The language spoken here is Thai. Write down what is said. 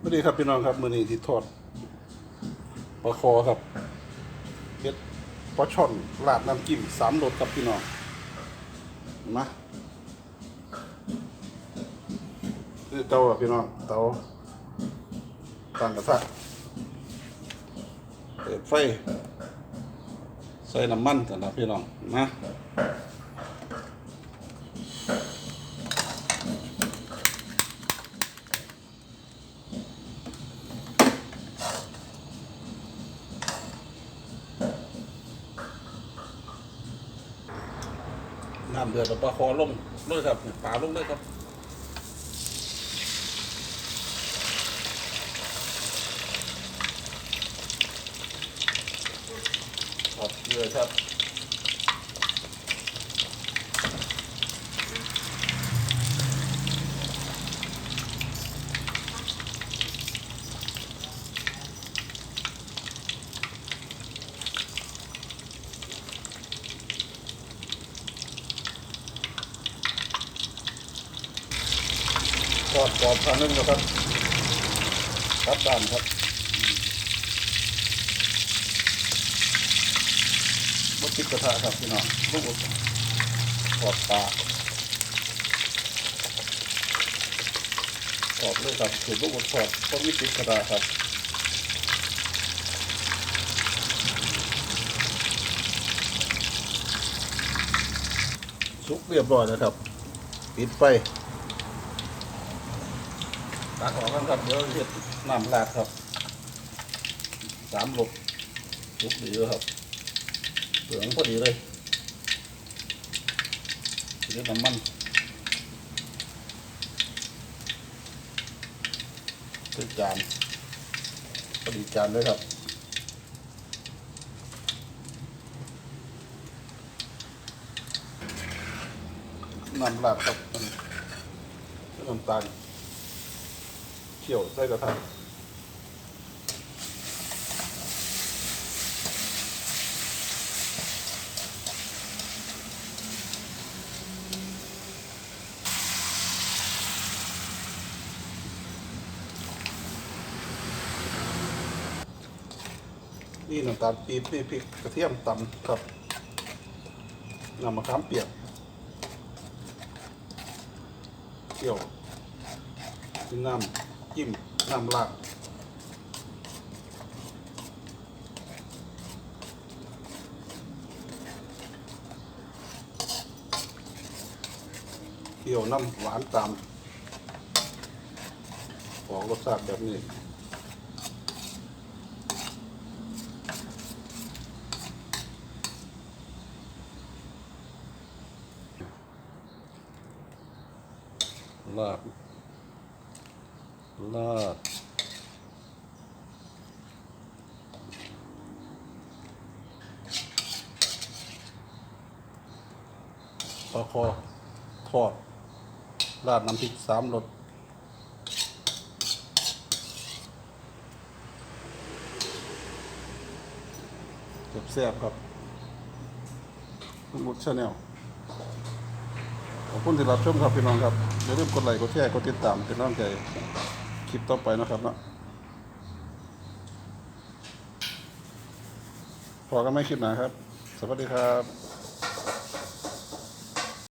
สวัสดีครับพี่น้องครับมือนี้ที่ทอดปลาคอครับเฮ็ดปลาช่อนราดน้ำจิ้มสามรสครับพี่น้องมาคือเตาอะพี่น้องเตาตั้งกระทะเปิดไฟใส่น้ำมันกันนะพี่น้องนะ น้ำเดือดแล้วปลาคอลงเลยครับปลาลงเลยครับครับเกลือครับ อดกรอบครั้งนึงนะครับครับตามครับบดติดกระทะครับพี่น้องลูกบดทอดปลาทอดเลยครับสูตรลูกบดทอดต้องมีติดกระทะครับสุกเรียบร้อยแล้วครับ ปิดไฟ ตักออกกันครับเดี๋ยวเห็ดน้ำราดครับสามหลบสุกดีแล้วครับเหลืองพอดีเลยเรียกน้ำมันขึ้นจานพอดีจานเลยครับน้ำลาดครับน้ำตาล ขี่ยวใส่กระทะนี่น้ำตาลปี๊บนี่พริกกระเทียมตำครับนำมะขามเปียกเกี่ยวเป็นน้ำ จิ้มน้ำราดเกี่ยวน้ำหวานตามออกรสชาติแบบนี้ลาด ลาดปลาคอทอดราดน้ำพริกสามรสแซ่บๆครับมุดชาแนลขอบคุณที่รับชมครับพี่น้องครับอย่าลืมกดไลค์กดแชร์กดติดตามเป็นกำลังใจ คลิปต่อไปนะครับเนาะพอกันไม่คลิปหนาครับ สวัสดีครับ